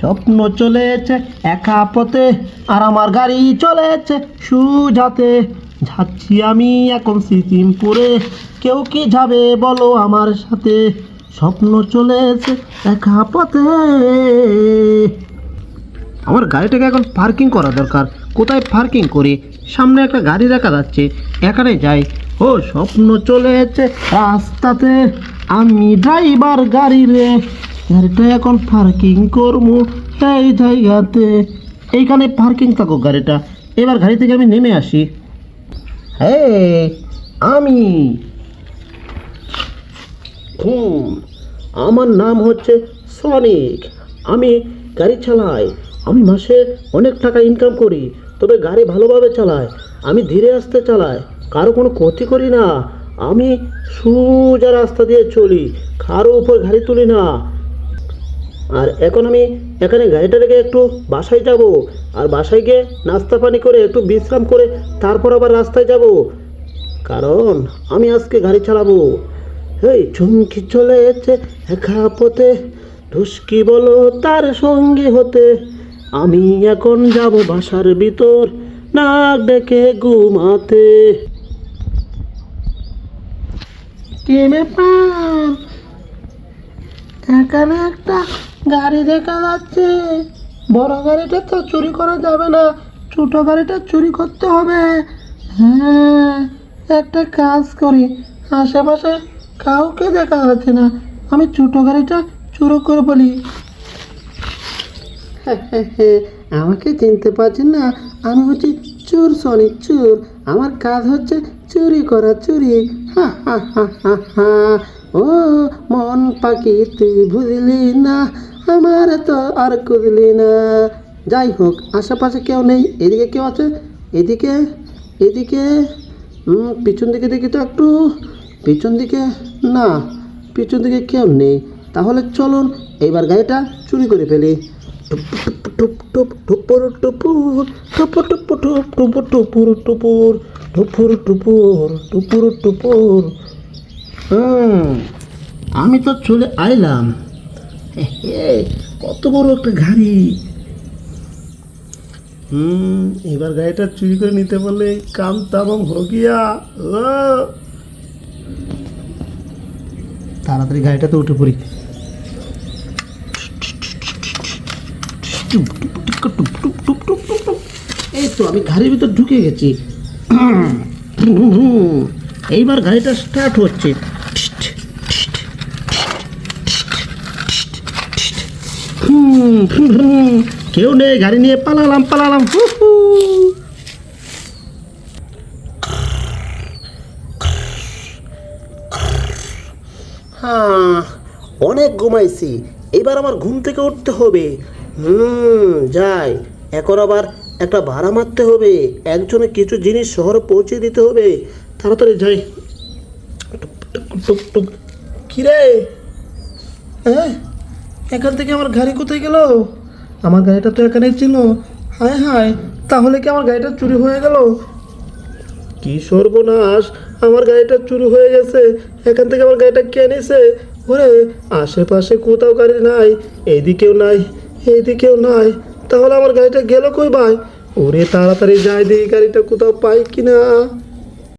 স্বপ্ন চলেছে একা পথে, আর আমার গাড়ি চলেছে সুজাতে যাচ্ছি আমি এখন সিকিমপুরে, কেউ কি যাবে বলো আমার সাথে? স্বপ্ন চলেছে একা পথে। আমার গাড়িটাকে এখন পার্কিং করা দরকার। কোথায় পার্কিং করি? সামনে একটা গাড়ি দেখা যাচ্ছে, এখানে যাই। ও, স্বপ্ন চলেছে রাস্তাতে। আমি ড্রাইভার গাড়ি রে। গাড়িটা এখন পার্কিং করব। এই জায়গাতে। এইখানে পার্কিং থাকো গাড়িটা। এবার গাড়ি থেকে আমি নেমে আসি। হ্যাঁ আমি হুম, আমার নাম হচ্ছে সনিক। আমি গাড়ি চালাই। আমি মাসে অনেক টাকা ইনকাম করি, তবে গাড়ি ভালোভাবে চালাই আমি ধীরে আসতে চালাই, কারও কোনো ক্ষতি করি না। আমি সোজা রাস্তা দিয়ে চলি, কারও উপর গাড়ি তুলি না। আর এখন আমি এখানে গাড়িটা রেখে একটু বাসায় যাব। আর বাসায় গিয়ে নাস্তা পানি করে একটু বিশ্রাম করে তারপর আবার রাস্তায় যাব। কারণ আমি আজকে গাড়ি চালাবো। এই চুমকি চলে এসেছে একা পথে। ধুসকি বলো তার সঙ্গে হতে। আমি এখন যাব বাসার ভিতর নাক ডেকে ঘুমাতে। কি ব্যাপার? এখানে একটা গাড়ি দেখা যাচ্ছে। বড় গাড়িটা তো চুরি করা যাবে না, ছোট গাড়িটা চুরি করতে হবে। হ্যাঁ একটা কাজ করি। আশেপাশে কাউকে দেখা যাচ্ছে না, আমি ছোট গাড়িটা চুরি করে বলি। আমাকে চিনতে পারছেন না, আমি হচ্ছি চোর সনিক চোর। আমার কাজ হচ্ছে চুরি করা চুরি। হা হা হা হা হা। ও, মন পাখি, তুই বুঝলি না। আমার তো আর কুদলি না যাই হোক আশেপাশে কেউ নেই এদিকে কেউ আছে এদিকে এদিকে পিছন দিকে দেখি তো একটু পিছন দিকে না পিছন দিকে কেউ নেই তাহলে চলুন এবার গাড়িটা চুরি করে ফেলি টুপ টুপ টুপ টুপুর টুপুর টুপুর টুপুর টুপ টুপুর টুপুর টুপুর টুপুর টুপুর টুপুর টুপুর হুম আমি তো চলে আইলাম কত বড় একটা গাড়ি হুম, এবার গাড়িটা চুরি করে নিতে পারলে কাম তামাম হগিয়া ও। তাড়াতাড়ি গাড়িটাতে উঠে পড়ি। এই তো, আমি গাড়ির ভিতর ঢুকে গেছি। এইবার গাড়িটা স্টার্ট হচ্ছে হুম, হুম, হুম। কেউ নেই গাড়ি নিয়ে পালালাম পালালাম। হ্যাঁ অনেক ঘুমাইছি। এবার আমার ঘুম থেকে উঠতে হবে। হুম যাই। এখন আবার একটা ভাড়া মারতে হবে। একজনে কিছু জিনিস শহরে পৌঁছে দিতে হবে। তাড়াতাড়ি যাই। টুক, টুক, টুক, টুক। কি রে হ্যাঁ? এখান থেকে আমার গাড়ি কোথায় গেল? আমার গাড়িটা তো এখানেই ছিল। হায় হায়, তাহলে কি আমার গাড়িটা চুরি হয়ে গেল? কি সর্বনাশ, আমার গাড়িটা চুরি হয়ে গেছে। এখান থেকে আমার গাড়িটা কে নিছে ওরে, আশেপাশে কোথাও গাড়ি নাই এইদিকেও নাই এইদিকেও নাই। তাহলে আমার গাড়িটা গেল কই ভাই? ওরে তাড়াতাড়ি যাই দেখি গাড়িটা কোথাও পাই কিনা।